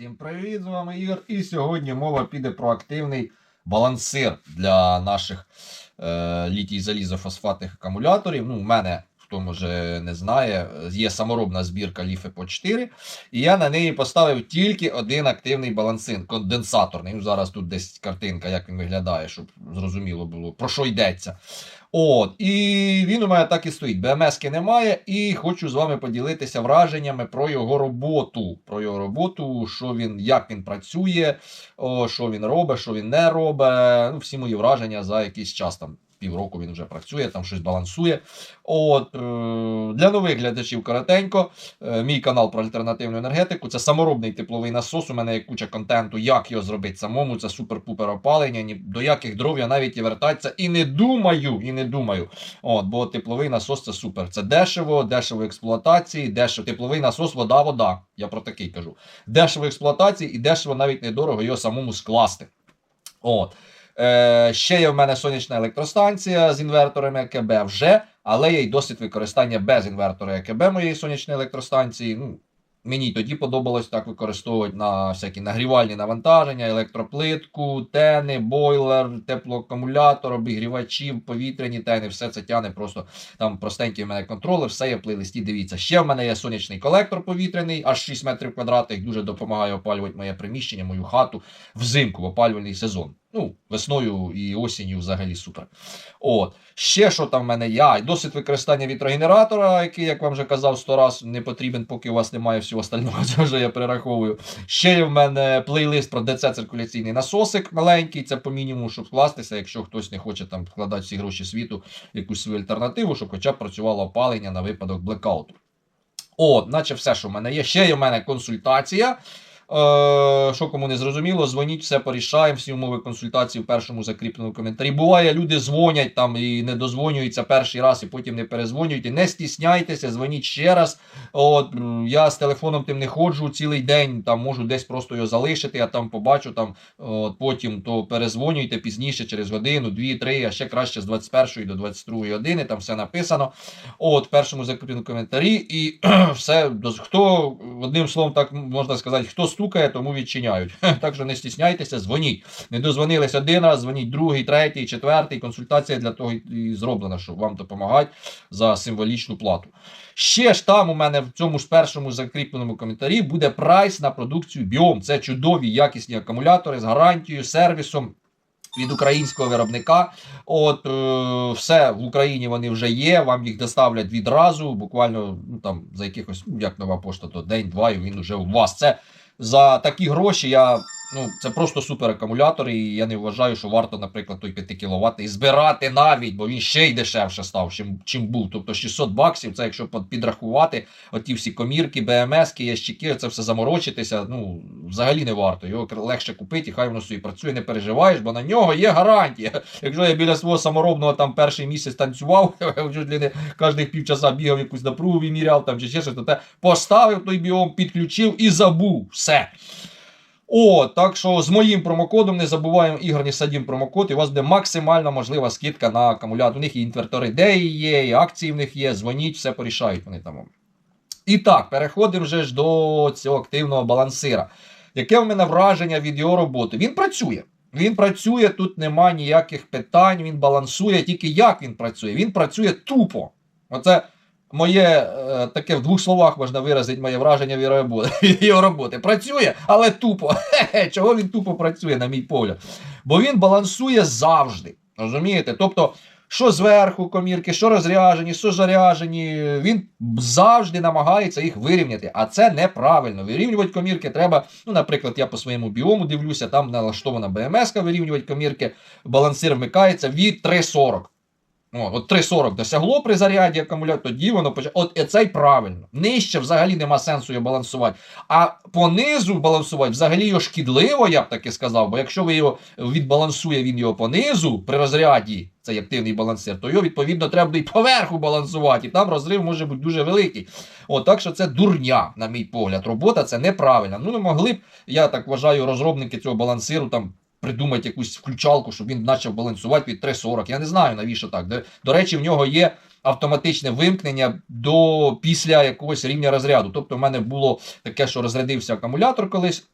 Всім привіт, з вами Ігор. І сьогодні мова піде про активний балансир для наших е, літій залізофосфатних акумуляторів. Ну, у мене, хто може не знає, є саморобна збірка LiFePO 4. І я на неї поставив тільки один активний балансин, конденсаторний. Ну, зараз тут десь картинка, як він виглядає, щоб зрозуміло було, про що йдеться. От, і він у мене так і стоїть. БМСки немає, і хочу з вами поділитися враженнями про його роботу. Про його роботу, що він, як він працює, о, що він робить, що він не робить. Ну, всі мої враження за якийсь час там. Півроку він вже працює, там щось балансує. От е, для нових глядачів коротенько. Е, мій канал про альтернативну енергетику. Це саморобний тепловий насос. У мене є куча контенту, як його зробити самому. Це супер-пупер опалення. Ні до яких дров я навіть і вертатися. І не думаю, і не думаю. От, бо тепловий насос це супер. Це дешево, дешево експлуатації, дешево. Тепловий насос, вода, вода. Я про такий кажу. Дешево експлуатації і дешево навіть недорого його самому скласти. От. Е, ще є в мене сонячна електростанція з інвертором ЕКБ вже, але є й досвід використання без інвертора ЕКБ моєї сонячної електростанції. Ну, Мені тоді подобалось так використовувати на всякі нагрівальні навантаження, електроплитку, тени, бойлер, теплоакумулятор, обігрівачі, повітряні тени, все це тяне просто там простенький в мене контролер, все є в плейлисті. Дивіться. Ще в мене є сонячний колектор повітряний, аж 6 метрів квадратних, дуже допомагає опалювати моє приміщення, мою хату взимку в опалювальний сезон. Ну, весною і осінню взагалі супер. От. Ще що там в мене є? Досвід використання вітрогенератора, який, як вам вже казав, 100 раз не потрібен, поки у вас немає всього остального, це вже я перераховую. Ще є в мене плейлист про ДЦ-циркуляційний насосик маленький, це по мінімуму, щоб вкластися, якщо хтось не хоче там вкладати всі гроші світу, якусь свою альтернативу, щоб хоча б працювало опалення на випадок блекауту. От, наче все, що в мене є. Ще є в мене консультація. Е, що кому не зрозуміло, дзвоніть, все порішаємо, всі умови консультації в першому закріпленому коментарі. Буває, люди дзвонять там і не дозвонюються перший раз, і потім не перезвонюють. Не стісняйтеся, дзвоніть ще раз. От я з телефоном тим не ходжу цілий день, там можу десь просто його залишити, я там побачу там. От, потім то перезвонюйте пізніше, через годину, дві, три, а ще краще з 21 до 22 години. Там все написано. От, в першому закріпленому коментарі, і все хто одним словом, так можна сказати, хто стукає, тому відчиняють. Так що не стісняйтеся, дзвоніть. Не дозвонились один раз, дзвоніть другий, третій, четвертий. Консультація для того і зроблена, щоб вам допомагати за символічну плату. Ще ж там у мене в цьому ж першому закріпленому коментарі буде прайс на продукцію Біом. Це чудові якісні акумулятори з гарантією, сервісом. Від українського виробника, от е, все в Україні вони вже є. Вам їх доставлять відразу. Буквально ну там за якихось, ну як нова пошта, то день-два, і він вже у вас. Це за такі гроші. Я ну це просто супер акумулятор, і я не вважаю, що варто, наприклад, той 5 кВт і збирати навіть, бо він ще й дешевше став, чим, чим був. Тобто 600 баксів, це якщо підрахувати, оті всі комірки, БМСки, ящики, це все заморочитися. Ну взагалі не варто. Його легше купити, і хай воно собі працює, не переживаєш, бо на нього є гарантія. Якщо я біля свого саморобного там перший місяць танцював, не кожних півчаса бігав якусь напругу виміряв там чи ще щось, то те поставив той біом, підключив і забув. Все. О, так що з моїм промокодом не забуваємо ігорні садім промокод, і у вас буде максимальна можлива скидка на акумулятор. У них і інвертори деї є, і акції в них є. Дзвоніть, все порішають вони там. І так, переходимо вже ж до цього активного балансира. Яке в мене враження від його роботи? Він працює. Він працює, тут нема ніяких питань, він балансує. Тільки як він працює? Він працює тупо. Оце моє е, таке в двох словах можна виразити моє враження від його роботи. Працює, але тупо. Чого він тупо працює, на мій погляд? Бо він балансує завжди. Розумієте? Тобто, що зверху комірки, що розряжені, що заряжені, він завжди намагається їх вирівняти. А це неправильно. Вирівнювати комірки треба. Ну, наприклад, я по своєму біому дивлюся, там налаштована БМС, вирівнювати комірки, балансир вмикається від 3,40. От 3,40 досягло при заряді акумулятора, тоді воно почало. От і це й правильно. Нижче взагалі нема сенсу його балансувати. А понизу балансувати взагалі його шкідливо, я б таки сказав. Бо якщо ви його відбалансує він його понизу при розряді, цей активний балансир, то його відповідно треба і поверху балансувати. І там розрив може бути дуже великий. От, так що це дурня, на мій погляд. Робота це неправильна. Ну не могли б, я так вважаю, розробники цього балансиру там придумати якусь включалку, щоб він почав балансувати від 3,40. Я не знаю, навіщо так. До, речі, в нього є автоматичне вимкнення до після якогось рівня розряду. Тобто, в мене було таке, що розрядився акумулятор колись.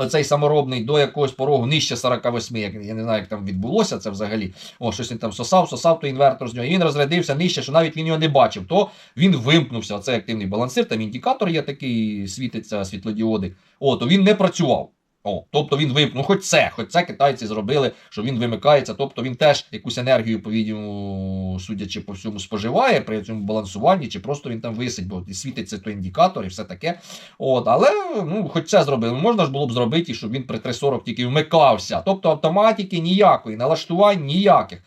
оцей саморобний до якогось порогу нижче 48, як я не знаю, як там відбулося це взагалі. О, щось він там сосав, сосав той інвертор з нього. І він розрядився нижче, що навіть він його не бачив. То він вимкнувся. Оцей активний балансир, там індикатор є такий, світиться світлодіоди. О, то він не працював. О, тобто він вимкнув, ну хоч це, хоч це китайці зробили, що він вимикається, тобто він теж якусь енергію, по-відьому, судячи по всьому, споживає при цьому балансуванні, чи просто він там висить, бо світиться той індикатор і все таке. От, але ну, хоч це зробили. Можна ж було б зробити, щоб він при 3.40 тільки вмикався. Тобто автоматики ніякої, налаштувань ніяких.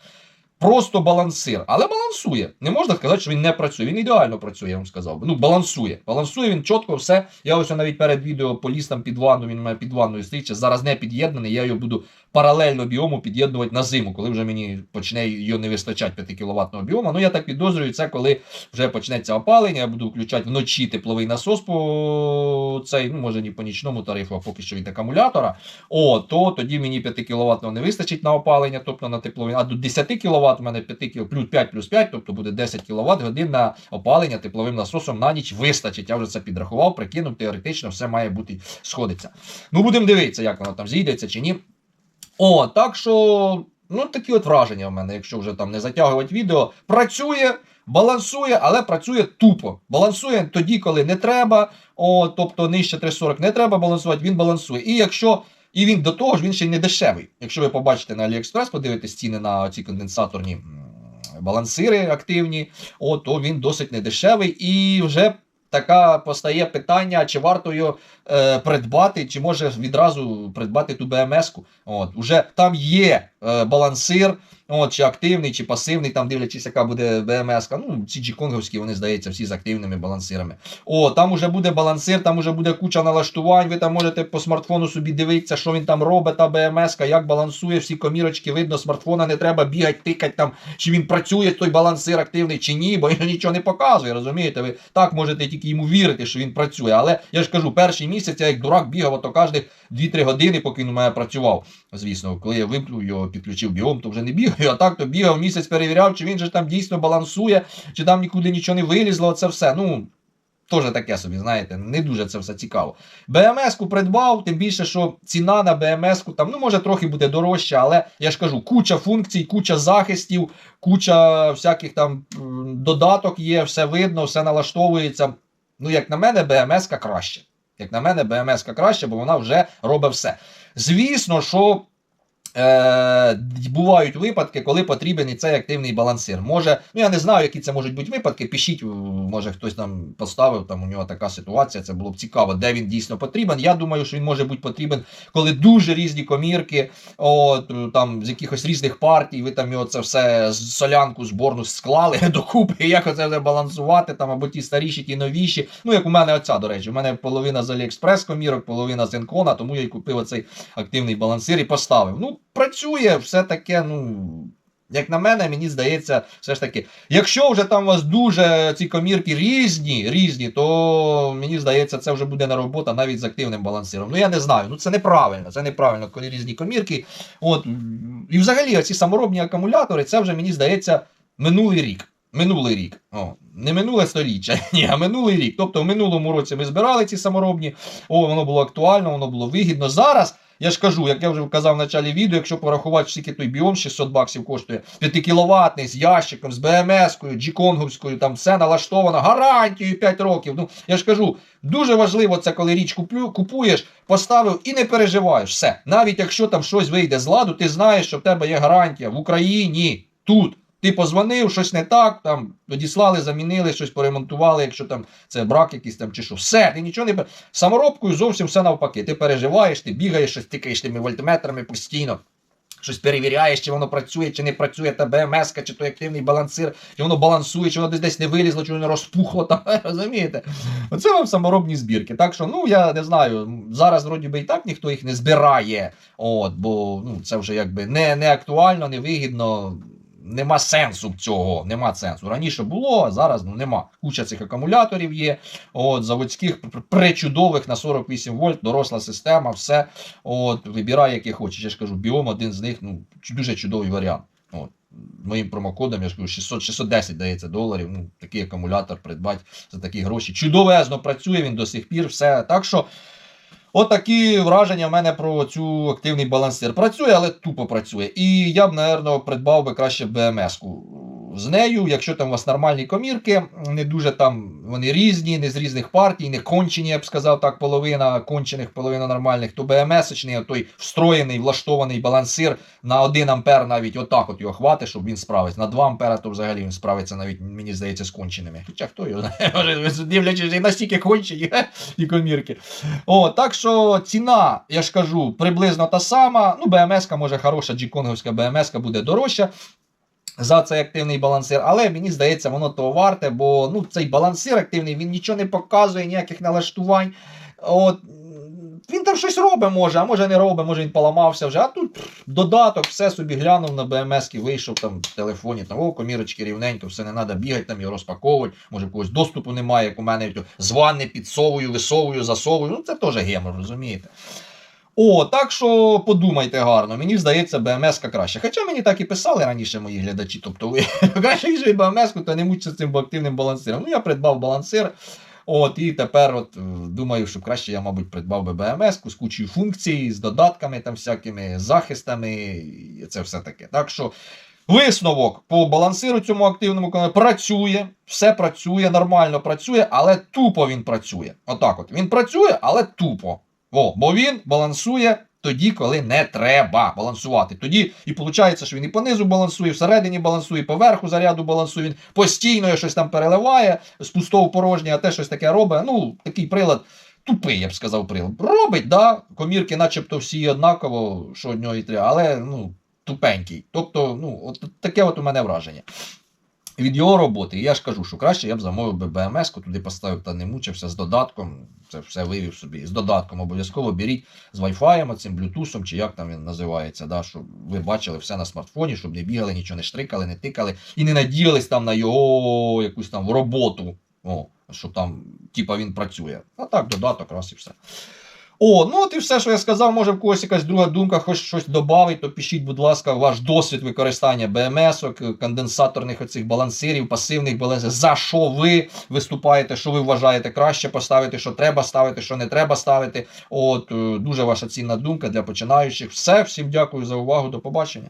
Просто балансир, але балансує. Не можна сказати, що він не працює. Він ідеально працює, я вам сказав. Ну, балансує. Балансує він чітко все. Я ось навіть перед відео поліз там під ванну, він мене під ванною стоїть. Зараз не під'єднаний, я його буду паралельно біому під'єднувати на зиму, коли вже мені почне його не вистачати 5 кВт біома. Ну я так підозрюю, це коли вже почнеться опалення, я буду включати вночі тепловий насос по цей, ну може не по нічному тарифу, а поки що від акумулятора. О, то тоді мені 5 кВт не вистачить на опалення, тобто на тепловий, а до 10 кВт у мене 5 кВт, плюс 5 плюс 5, тобто буде 10 кВт годин на опалення тепловим насосом на ніч вистачить. Я вже це підрахував, прикинув, теоретично все має бути сходиться. Ну будемо дивитися, як воно там зійдеться чи ні. О, так що, ну такі от враження в мене, якщо вже там не затягувати відео. Працює, балансує, але працює тупо. Балансує тоді, коли не треба. О, тобто нижче 340 не треба балансувати, він балансує. І якщо. І він до того ж він ще й не дешевий. Якщо ви побачите на AliExpress, подивитесь ціни на ці конденсаторні балансири активні, о, то він досить недешевий і вже така постає питання, чи варто його е, придбати, чи може відразу придбати ту БМС-ку. От, Уже там є балансир, от, чи активний, чи пасивний, там дивлячись, яка буде БМС. Ну, ці джіконговські, вони здається, всі з активними балансирами. О, там уже буде балансир, там уже буде куча налаштувань. Ви там можете по смартфону собі дивитися, що він там робить, та БМС, як балансує, всі комірочки, видно, смартфона не треба бігати, тикати там, чи він працює, той балансир активний, чи ні, бо він нічого не показує. Розумієте? Ви так можете тільки йому вірити, що він працює. Але я ж кажу, перший місяць я як дурак бігав, ото кожних 2-3 години, поки він у мене працював. Звісно, коли я вимкнув його, підключив біом, то вже не бігаю. А так то бігав місяць, перевіряв, чи він же там дійсно балансує, чи там нікуди нічого не вилізло. Це все. Ну. Теж таке собі, знаєте, не дуже це все цікаво. БМС-ку придбав, тим більше, що ціна на БМС-ку там, ну, може, трохи буде дорожча, але я ж кажу, куча функцій, куча захистів, куча всяких там додаток є, все видно, все налаштовується. Ну, як на мене, БМС-ка краще. Як на мене, БМС-ка краще, бо вона вже робить все. Звісно, що. Е, бувають випадки, коли потрібен і цей активний балансир. Може, ну я не знаю, які це можуть бути випадки. Пишіть, може хтось там поставив, там у нього така ситуація, це було б цікаво, де він дійсно потрібен. Я думаю, що він може бути потрібен, коли дуже різні комірки, от, там з якихось різних партій, ви там його це все солянку зборну склали докупи, як оце балансувати, там або ті старіші, ті новіші. Ну, як у мене оця, до речі, у мене половина з AliExpress комірок, половина з Енкона, тому я й купив оцей активний балансир і поставив. Ну, працює все таке, ну. Як на мене, мені здається, все ж таки, якщо вже там у вас дуже ці комірки різні, різні, то мені здається, це вже буде на робота навіть з активним балансиром. Ну я не знаю, ну це неправильно, це неправильно, коли різні комірки. От, і взагалі, ці саморобні акумулятори, це вже мені здається минулий рік. Минулий рік. О, не минуле століття, ні, а минулий рік. Тобто в минулому році ми збирали ці саморобні, о, воно було актуально, воно було вигідно. Зараз. Я ж кажу, як я вже вказав в началі відео, якщо порахувати скільки той біом 600 баксів коштує 5 кіловатний з ящиком, з БМС-кою, Джіконговською, там все налаштовано, гарантією 5 років. Ну, я ж кажу, дуже важливо це, коли річ куплю, купуєш, поставив і не переживаєш. Все. Навіть якщо там щось вийде з ладу, ти знаєш, що в тебе є гарантія в Україні, тут. Ти позвонив, щось не так, там одіслали, замінили, щось поремонтували, якщо там це брак якийсь там чи що. Все, ти нічого не саморобкою зовсім все навпаки. Ти переживаєш, ти бігаєш, щось тикаєш тими вольтметрами постійно. Щось перевіряєш, чи воно працює, чи не працює, та БМС, чи той активний балансир, чи воно балансує, чи воно десь десь не вилізло, чи воно розпухло. Там, розумієте? Оце вам саморобні збірки. Так що, ну я не знаю, зараз вроді би і так ніхто їх не збирає. От, бо ну, це вже якби не, не актуально, не вигідно. Нема сенсу цього, нема сенсу. Раніше було, а зараз ну, нема. Куча цих акумуляторів є. От, Заводських пречудових на 48 вольт, доросла система, все. От, Вибирай, який хочеш. Я ж кажу, біом один з них ну, дуже чудовий варіант. От. Моїм промокодом я ж кажу, 600, 610 дається доларів. Ну, Такий акумулятор придбати за такі гроші. Чудовезно працює він до сих пір. все. Так що. Отакі враження в мене про цю активний балансир. Працює, але тупо працює. І я б, напевно, придбав би краще БМС-ку з нею, якщо там у вас нормальні комірки, не дуже там вони різні, не з різних партій, не кончені, я б сказав так, половина кончених, половина нормальних, то БМС-очний, той встроєний, влаштований балансир на 1 ампер навіть отак от його хватить, щоб він справився. На 2 ампера, то взагалі він справиться навіть, мені здається, з конченими. Хоча хто його знає, дивлячись, настільки кончені і комірки. О, так що ціна, я ж кажу, приблизно та сама. Ну, БМС-ка, може, хороша, джіконговська БМС-ка буде дорожча. За цей активний балансир, але мені здається, воно того варте, бо ну, цей балансир активний, він нічого не показує, ніяких налаштувань. От, він там щось робить, може, а може не робить, може він поламався вже. А тут додаток, все собі глянув на БМС, вийшов там в телефоні, там, о, комірочки рівненько, все не треба бігати, там його розпаковувати, може когось доступу немає, як у мене з ванни підсовую, висовую, засовую. Ну це теж гемор, розумієте? О, так що подумайте гарно. Мені здається, БМС краще. Хоча мені так і писали раніше мої глядачі. Тобто ви краще БМС, то не мучиться цим активним балансиром. Ну, я придбав балансир. От, і тепер от, е, думаю, що краще я, мабуть, придбав би БМС з кучою функцій, з додатками, там всякими захистами, і це все таке. Так що висновок по балансиру цьому активному каналі працює, все працює, нормально працює, але тупо він працює. Отак от. Він працює, але тупо. О, бо він балансує тоді, коли не треба балансувати. Тоді і виходить, що він і понизу балансує, всередині балансує, поверху заряду балансує, він постійно щось там переливає з пустого порожнє, а те щось таке робить. Ну, такий прилад. Тупий, я б сказав, прилад. Робить, да, комірки, начебто всі однаково, що од нього і треба, але ну, тупенький. Тобто, ну, от таке от у мене враження. Від його роботи, і я ж кажу, що краще я б замовив би БМС-ку, туди поставив та не мучився з додатком. Це все вивів собі. З додатком обов'язково беріть з Wi-Fi, цим Bluetooth, чи як там він називається, да, щоб ви бачили все на смартфоні, щоб не бігали, нічого не штрикали, не тикали і не надіялись там на його якусь там роботу. О, що там, типа, він працює. А так, додаток, раз і все. О, ну от і все, що я сказав, може в когось якась друга думка, хоч щось додати, то пишіть, будь ласка, ваш досвід використання БМС-ок, конденсаторних оцих балансирів, пасивних балансирів, за що ви виступаєте, що ви вважаєте краще поставити, що треба ставити, що не треба ставити. От, е, дуже ваша цінна думка для починаючих. Все, всім дякую за увагу, до побачення.